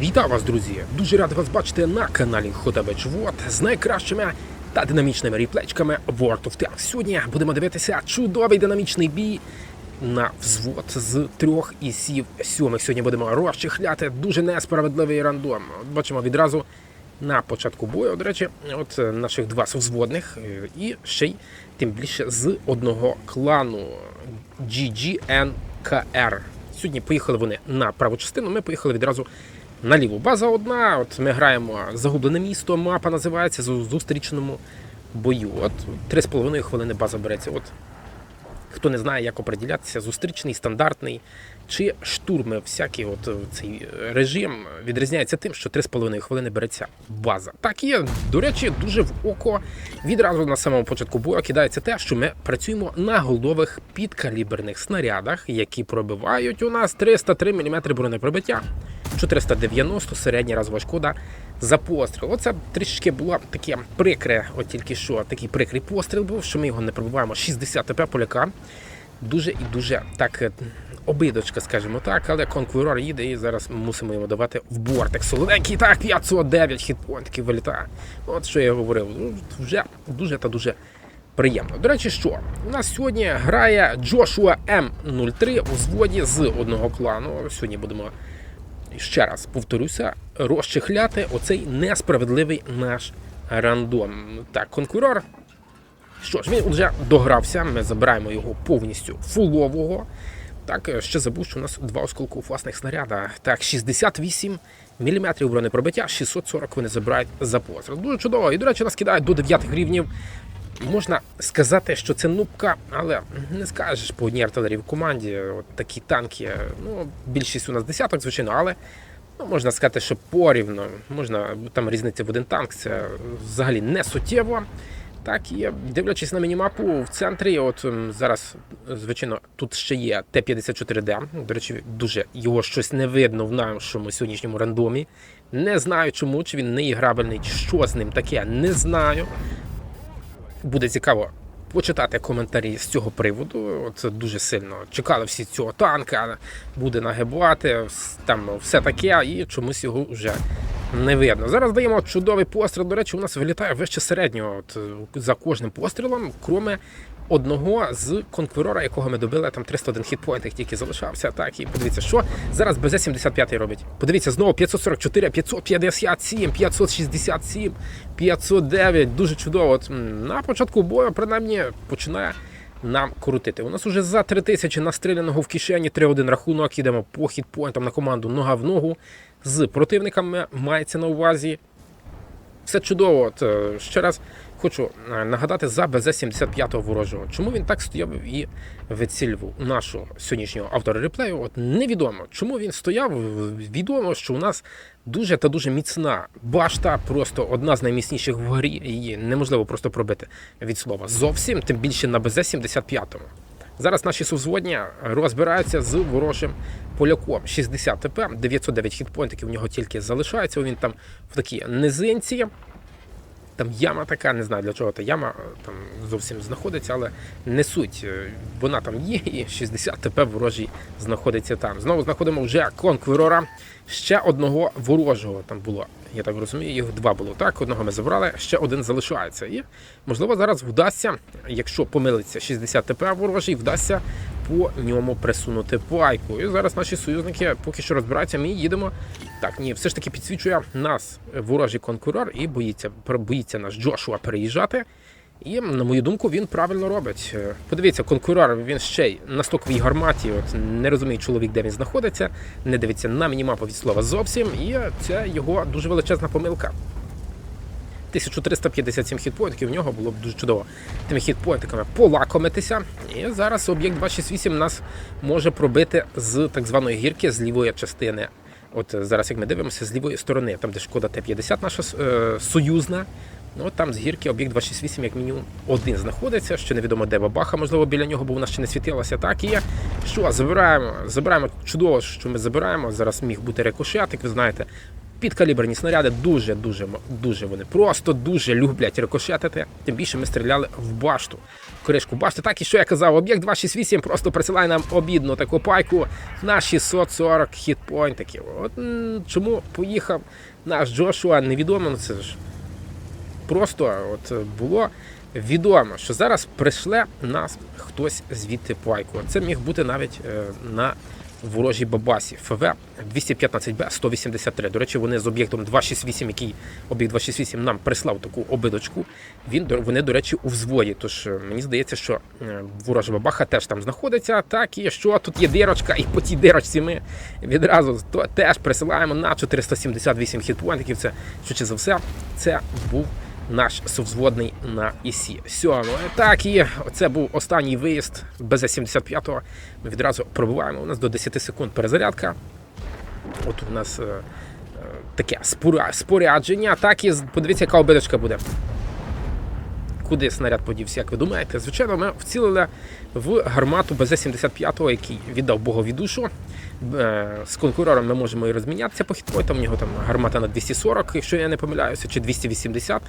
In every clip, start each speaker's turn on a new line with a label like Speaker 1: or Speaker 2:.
Speaker 1: Вітаю вас, друзі! Дуже радий вас бачити на каналі Хотабич Вот з найкращими та динамічними ріплечками World of Tanks. Сьогодні будемо дивитися чудовий динамічний бій на взвод з трьох ісів сьомих. Сьогодні будемо розчехляти дуже несправедливий рандом. От бачимо відразу на початку бою, до речі, от наших два взводних е, і ще й тим більше з одного клану GGNKR. Сьогодні поїхали вони на праву частину. Ми поїхали відразу на ліву. База одна. От ми граємо загублене місто. Мапа називається зустрічному бою. От 3,5 хвилини база береться. От хто не знає, як оприділятися, зустрічний, стандартний чи штурми, всякі, от е, цей режим відрізняється тим, що 3,5 хвилини береться база. Так є, до речі, дуже в око відразу на самому початку бою кидається те, що ми працюємо на голових підкаліберних снарядах, які пробивають у нас 303 мм бронепробиття. 490 середня разова шкода за постріл. Оце трішки було таке прикре, от тільки що такий прикрий постріл був, що ми його не пробиваємо. 60 ТП поляка. Дуже і дуже так е, обидочка, скажімо так, але конкурор їде і зараз мусимо йому давати в бортик. Солоденький так, 509 хітпоінтів вилітає. От що я говорив. Ну, вже дуже та дуже приємно. До речі, що у нас сьогодні грає Джошуа М03 у зводі з одного клану. Сьогодні будемо ще раз повторюся, розчехляти оцей несправедливий наш рандом. Так, конкурор. Що ж, він вже догрався. Ми забираємо його повністю фулового. Так, ще забув, що у нас два осколково-фасних снаряда. Так, 68 мм бронепробиття, 640 вони забирають за постріл. Дуже чудово. І, до речі, нас кидають до 9 рівнів. Можна сказати, що це нубка, але не скажеш по одній артилерії в команді. От такі танки. Ну, більшість у нас десяток, звичайно, але ну, можна сказати, що порівно. Можна там різниця в один танк, це взагалі не суттєво. Так, і дивлячись на мінімапу в центрі, от зараз, звичайно, тут ще є Т-54Д. До речі, дуже його щось не видно в нашому сьогоднішньому рандомі. Не знаю чому, чи він не іграбельний, що з ним таке, не знаю буде цікаво почитати коментарі з цього приводу. Це дуже сильно чекали всі цього танка, буде нагибувати, там все таке, і чомусь його вже не видно. Зараз даємо чудовий постріл. До речі, у нас вилітає вище середнього от, за кожним пострілом, кроме одного з конкурора, якого ми добили, там 301 хітпоінт їх тільки залишався. Так, і подивіться, що зараз БЗ-75 робить. Подивіться, знову 544, 557, 567, 509. Дуже чудово. От, на початку бою, принаймні, починає нам крутити. У нас уже за 3000 настріляного в кишені 3-1 рахунок. Йдемо по хітпоінтам на команду нога в ногу. З противниками мається на увазі. Все чудово. От, е, ще раз хочу е, нагадати за БЗ-75 ворожого. Чому він так стояв і вицілював нашого сьогоднішнього автора реплею? От невідомо. Чому він стояв? Відомо, що у нас дуже та дуже міцна башта, просто одна з найміцніших в горі. Її неможливо просто пробити від слова. Зовсім, тим більше на БЗ-75. Зараз наші сувзводні розбираються з ворожим поляком. 60 ТП, 909 хітпоінтів у нього тільки залишається. Він там в такій низинці. Там яма така, не знаю для чого та яма е, там зовсім знаходиться, але не суть. Е, Вона там є, і 60 ТП ворожий знаходиться там. Знову знаходимо вже конкурора. Ще одного ворожого там було. Я так розумію, їх два було так. Одного ми забрали, ще один залишається. І можливо зараз вдасться, якщо помилиться 60 ТП ворожий, вдасться по ньому присунути пайку. І зараз наші союзники поки що розбираються. Ми їдемо. Так, ні, все ж таки підсвічує нас ворожий конкурор і боїться, боїться наш Джошуа переїжджати. І, на мою думку, він правильно робить. Е, Подивіться, конкурор він ще й на стоковій гарматі. От не розуміє чоловік, де він знаходиться, не дивиться на мінімапу від слова зовсім, і це його дуже величезна помилка. 1357 хітпоінтів, в нього було б дуже чудово тими хітпоінтиками полакомитися. І зараз об'єкт 268 нас може пробити з так званої гірки з лівої частини. От зараз, як ми дивимося, з лівої сторони, там де шкода Т-50 наша е, союзна. Ну, там з гірки об'єкт 268, як мінімум, один знаходиться. Ще невідомо, де бабаха, можливо, біля нього, бо вона ще не світилася. Так і є. Що, забираємо, забираємо чудово, що ми забираємо. Зараз міг бути рикошет, як ви знаєте. Підкаліберні снаряди дуже, дуже, вони просто дуже люблять рикошетити. Тим більше ми стріляли в башту. Кришку башти. Так і що я казав, об'єкт 268 просто присилає нам обідну таку пайку на 640 хітпойнтиків. От чому поїхав наш Джошуа, невідомо, це ж просто от було відомо, що зараз прийшле нас хтось звідти пайку. Це міг бути навіть е, на ворожій бабасі ФВ 215Б 183. До речі, вони з об'єктом 268, який об'єкт 268 нам прислав таку обидочку. Він вони, до речі, у взводі. Тож е, мені здається, що е, ворожа бабаха теж там знаходиться. Так і що тут є дирочка, і по тій дирочці ми відразу то теж присилаємо на 478 хітпоінтів. Це швидше за все, це був наш совзводний на ІСі. Сьомо. Так і це був останній виїзд БЗ-75. Ми відразу пробуваємо. У нас до 10 секунд перезарядка. От у нас е, е, таке спорядження. Так і подивіться, яка обидочка буде. Куди снаряд подівся, як ви думаєте? Звичайно, ми вцілили в гармату БЗ-75, який віддав Богові душу. Е, З конкурором ми можемо і розмінятися по хітпойтам. У нього там гармата на 240, якщо я не помиляюся, чи 280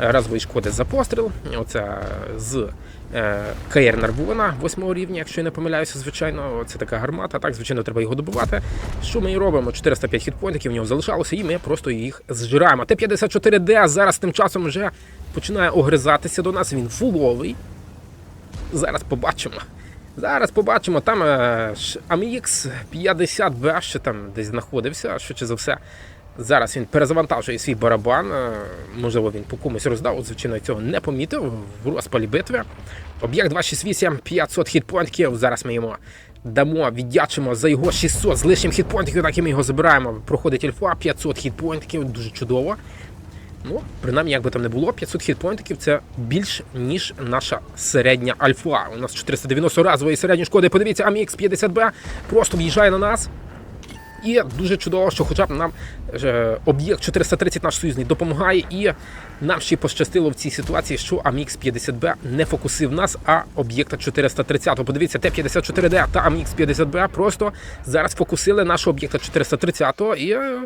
Speaker 1: разової шкоди за постріл. Оце з КР Нарбуна 8 рівня, якщо я не помиляюся, звичайно, це така гармата. Так, звичайно, треба його добувати. Що ми і робимо? 405 хітпоінтів в нього залишалося, і ми просто їх зжираємо. Т-54Д зараз тим часом вже починає огризатися до нас. Він фуловий. Зараз побачимо. Зараз побачимо, там AMX 50B ще там десь знаходився, швидше за все. Зараз він перезавантажує свій барабан. е, Можливо, він по комусь роздав. Звичайно, цього не помітив в розпалі битви. Об'єкт 268, 500 хітпоінтів. Зараз ми йому дамо, віддячимо за його 600 з лишнім хітпоінтів, так і ми його забираємо. Проходить альфа, 500 хітпоінтів, дуже чудово. Ну, принаймні, як би там не було, 500 хітпоінтів це більш ніж наша середня альфа. У нас 490 разової середньої шкоди. Подивіться, AMX 50B просто в'їжджає на нас. І дуже чудово, що хоча б нам е, об'єкт 430 наш союзний допомагає, і нам ще пощастило в цій ситуації, що AMX 50B не фокусив нас, а об'єкта 430. Подивіться, Т-54D та AMX 50B просто зараз фокусили нашого об'єкта 430 і е,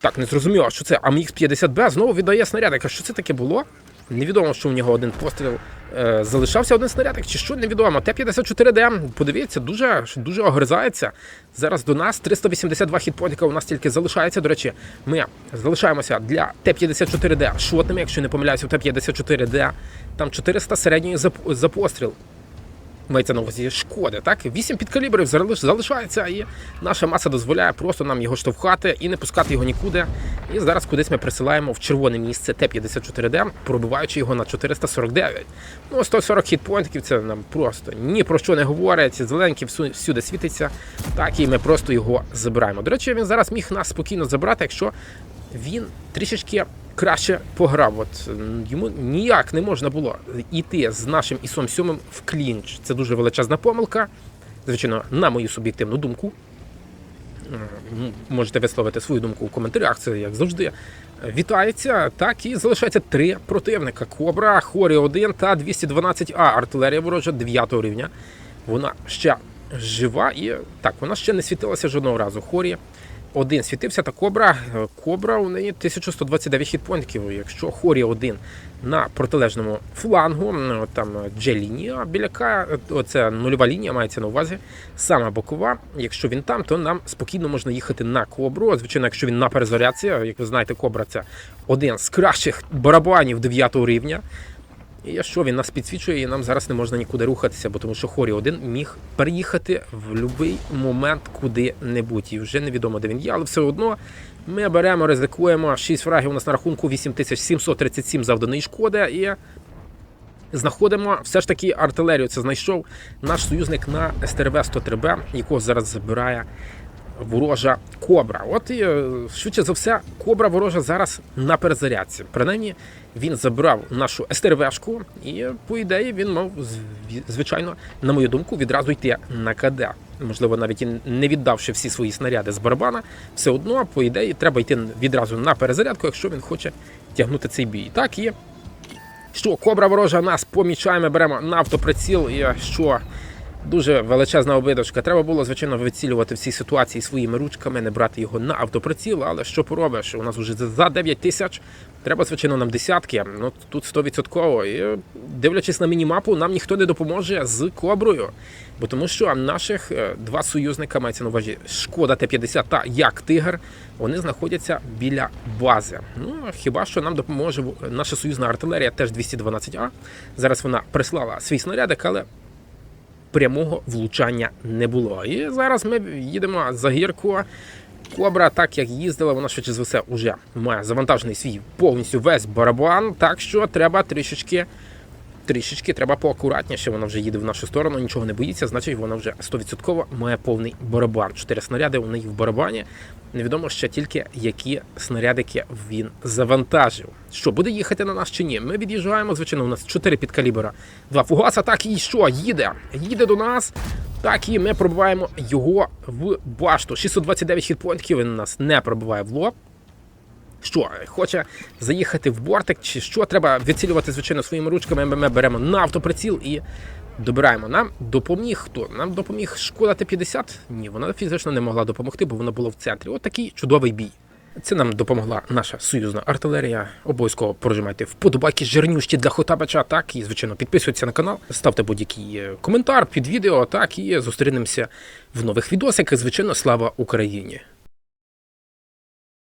Speaker 1: так, не зрозуміло, що це AMX 50B знову віддає снарядик. А що це таке було? Невідомо, що у нього один постріл е, залишався один снарядик, чи що невідомо. Т-54Д, подивіться, дуже, дуже огризається. Зараз до нас 382 хітпоінтика у нас тільки залишається. До речі, ми залишаємося для Т-54Д шотними, якщо не помиляюся, у Т-54Д там 400 середньої за, за постріл. Мається на увазі шкоди, так? Вісім підкалібрів залишається, і наша маса дозволяє просто нам його штовхати і не пускати його нікуди. І зараз кудись ми присилаємо в червоне місце Т-54Д, пробиваючи його на 449. Ну, 140 хітпоінтів це нам просто ні про що не говорить. Зеленький всю- всюди світиться. Так, і ми просто його забираємо. До речі, він зараз міг нас спокійно забрати, якщо він трішечки краще пограв. От йому ніяк не можна було йти з нашим ісом 7 в клінч. Це дуже величезна помилка. Звичайно, на мою суб'єктивну думку. Можете висловити свою думку у коментарях, це як завжди. Вітається. Так і залишається три противника: Кобра, Хорі 1 та 212А. Артилерія ворожа 9 рівня. Вона ще жива і так, вона ще не світилася жодного разу. Хорі один світився, та Кобра. е, Кобра у неї 1129 хітпоінтів. Якщо Хорі один на протилежному флангу, там Джелінія біля К, е, оце нульова лінія мається на увазі, сама бокова. Якщо він там, то нам спокійно можна їхати на Кобру. Звичайно, якщо він на перезарядці, як ви знаєте, Кобра це один з кращих барабанів 9 рівня. І якщо він нас підсвічує, і нам зараз не можна нікуди рухатися, бо тому що Хорі один міг переїхати в будь-який момент куди-небудь. І вже невідомо, де він є, але все одно ми беремо, ризикуємо. 6 фрагів у нас на рахунку 8737 завданої шкоди. І знаходимо все ж таки артилерію. Це знайшов наш союзник на СТРВ 103Б, якого зараз забирає ворожа кобра. От і е, швидше за все, кобра ворожа зараз на перезарядці. Принаймні, він забрав нашу СТРВшку, і по ідеї він мав звичайно, на мою думку, відразу йти на КД. Можливо, навіть і не віддавши всі свої снаряди з барабана, все одно, по ідеї, треба йти відразу на перезарядку, якщо він хоче тягнути цей бій. Так і що кобра ворожа нас помічаємо, беремо на автоприціл, і що Дуже величезна обидочка. Треба було, звичайно, вицілювати всі ситуації своїми ручками, не брати його на автоприціл, але що поробиш? У нас вже за 9 тисяч. Треба, звичайно, нам десятки. Ну тут 100%. І дивлячись на мінімапу, нам ніхто не допоможе з коброю. Бо тому що наших е, два союзника мається на увазі Шкода Т-50 та як Тигр, вони знаходяться біля бази. Ну хіба що нам допоможе наша союзна артилерія, теж 212А. Зараз вона прислала свій снарядик, але прямого влучання не було. І зараз ми їдемо за гірку. Кобра, так як їздила, вона швидше за все вже має завантажений свій повністю весь барабан. Так що треба трішечки, трішечки треба поакуратніше. Вона вже їде в нашу сторону, нічого не боїться, значить вона вже 100% має повний барабан. Чотири снаряди у неї в барабані. Невідомо ще тільки, які снарядики він завантажив. Що буде їхати на нас чи ні? Ми від'їжджаємо. Звичайно, у нас 4 підкалібера, два фугаса. Так і що? Їде? Їде до нас. Так і ми пробиваємо його в башту. 629 хітпоінтів він нас не пробиває в лоб. Що, хоче заїхати в бортик, чи що треба відцілювати, звичайно, своїми ручками. Ми, беремо на автоприціл і добираємо. Нам допоміг хто? Нам допоміг шкода Т-50? Ні, вона фізично не могла допомогти, бо вона була в центрі. От такий чудовий бій. Це нам допомогла наша союзна артилерія. Обов'язково прожимайте вподобайки жирнющі для Хотабача. Так і звичайно підписуйтесь на канал, ставте будь-який е, коментар під відео. Так і зустрінемося в нових відосиках. Звичайно, слава Україні!